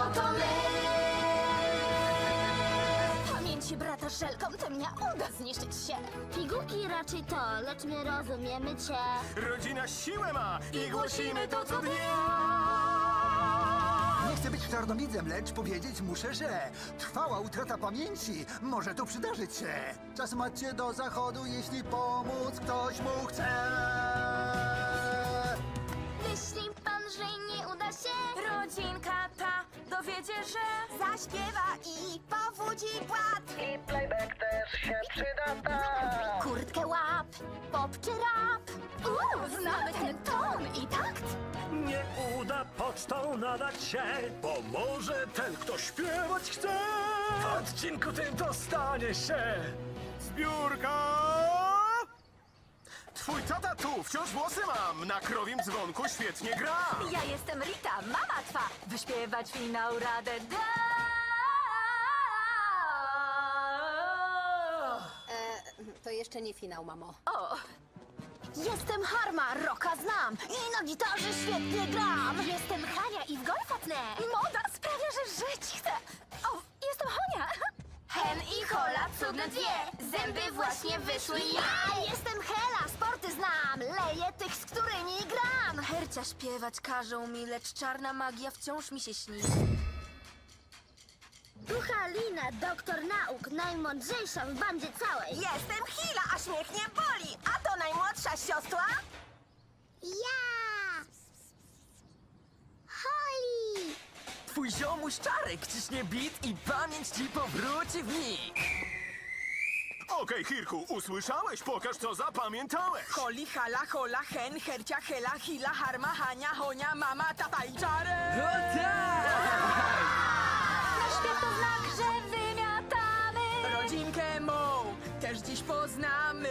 oto my. Pamięci brata żelkom tym nie uda zniszczyć się. Pigułki raczej to, lecz my rozumiemy cię. Rodzina siłę ma i głosimy to co dnia! Nie chcę być czarnowidzem, lecz powiedzieć muszę, że trwała utrata pamięci może tu przydarzyć się. Czas macie do zachodu, jeśli pomóc ktoś mu chce. Myśli pan, że nie uda się? Rodzinka dowiedzie, że zaśpiewa i powódzi płat. I playback też się przyda tak. Kurtkę łap, pop czy rap. Uuu, znamy ten ton i takt. Nie uda pocztą nadać się, pomoże ten, kto śpiewać chce. W odcinku tym dostanie się. Zbiórka! Twój tata tu, wciąż włosy mam, na krowim dzwonku świetnie gra. Ja jestem Rita, mama twa. Wyśpiewać finał radę da. To jeszcze nie finał, mamo. O! Jestem Harma, roka znam i na gitarze świetnie gram. Jestem Hania i w golfa tnę. Moda sprawia, że żyć chcę. O, jestem Honia. Hen i Hola, cudne dwie. Zęby właśnie wyszły ja. Jestem Hela, sporty znam. Leję tych, z którymi gram. Hercia śpiewać każą mi, lecz czarna magia wciąż mi się śni. Ducha Lina, doktor nauk, najmądrzejsza w bandzie całej. Jestem Hila, a śmiech nie boli. A to najmłodsza siostra? Ja! Holly! Twój ziomuś Czarek ciśnie bit i pamięć ci powróci w mig. Okej, Hirku, usłyszałeś? Pokaż, co zapamiętałeś. Holi, hala, hola, hen, hercia, hela, hila, harma, hania, honia, mama, tata i Czarek. O tak! Znak, że wymiatamy. Rodzinkę mą też dziś poznamy.